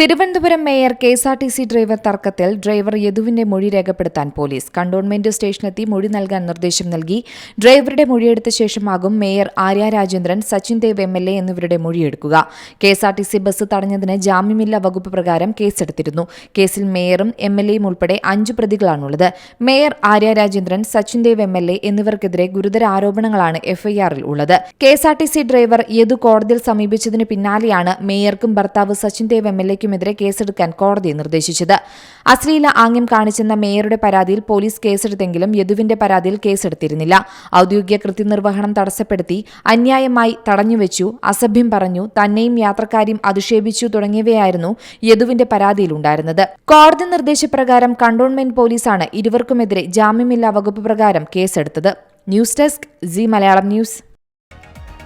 Thiruvananthapuram mayor K S R T C driver തർക്കത്തിൽ driver യദുവിന്റെ മൊഴി രേഖപ്പെടുത്താൻ പോലീസ്. കണ്ടോൺമെന്റ് സ്റ്റേഷനെത്തി മൊഴി നൽകാൻ നിർദ്ദേശം നൽകി. ഡ്രൈവറുടെ മൊഴിയെടുത്ത ശേഷമാകും mayor Arya Rajendran Sachin Dev M L A എന്നിവരുടെ മൊഴിയെടുക്കുക. K S R T C bus തടഞ്ഞതിന് ജാമ്യമില്ലാ വകുപ്പ് പ്രകാരം കേസെടുത്തിരുന്നു. കേസിൽ മേയറും എം എൽ എയും ഉൾപ്പെടെ അഞ്ച് പ്രതികളാണുള്ളത്. Mayor Arya Rajendran Sachin Dev M L A എന്നിവർക്കെതിരെ ഗുരുതര ആരോപണങ്ങളാണ് എഫ്ഐആറിൽ ഉള്ളത്. K S R T C driver Yadu കോടതിയിൽ സമീപിച്ചതിന് പിന്നാലെയാണ് മേയർക്കും ഭർത്താവ് സച്ചിൻ ദേവ് എം എൽ എക്കുമെതിരെ കേസെടുക്കാൻ കോടതി നിർദ്ദേശിച്ചത്. അശ്ലീല ആംഗ്യം കാണിച്ചെന്ന മേയറുടെ പരാതിയിൽ പോലീസ് കേസെടുത്തെങ്കിലും യദുവിന്റെ പരാതിയിൽ കേസെടുത്തിരുന്നില്ല. ഔദ്യോഗിക കൃത്യനിർവഹണം തടസ്സപ്പെടുത്തി അന്യായമായി തടഞ്ഞുവെച്ചു അസഭ്യം പറഞ്ഞു തന്നെയും യാത്രക്കാരെയും അധിക്ഷേപിച്ചു തുടങ്ങിയവയായിരുന്നു യദുവിന്റെ പരാതിയിലുണ്ടായിരുന്നത്. കോടതി നിർദ്ദേശപ്രകാരം കണ്ടോൺമെന്റ് പോലീസാണ് ഇരുവർക്കുമെതിരെ ജാമ്യമില്ലാ വകുപ്പ് പ്രകാരം കേസെടുത്തത്. News desk C Malayalam news.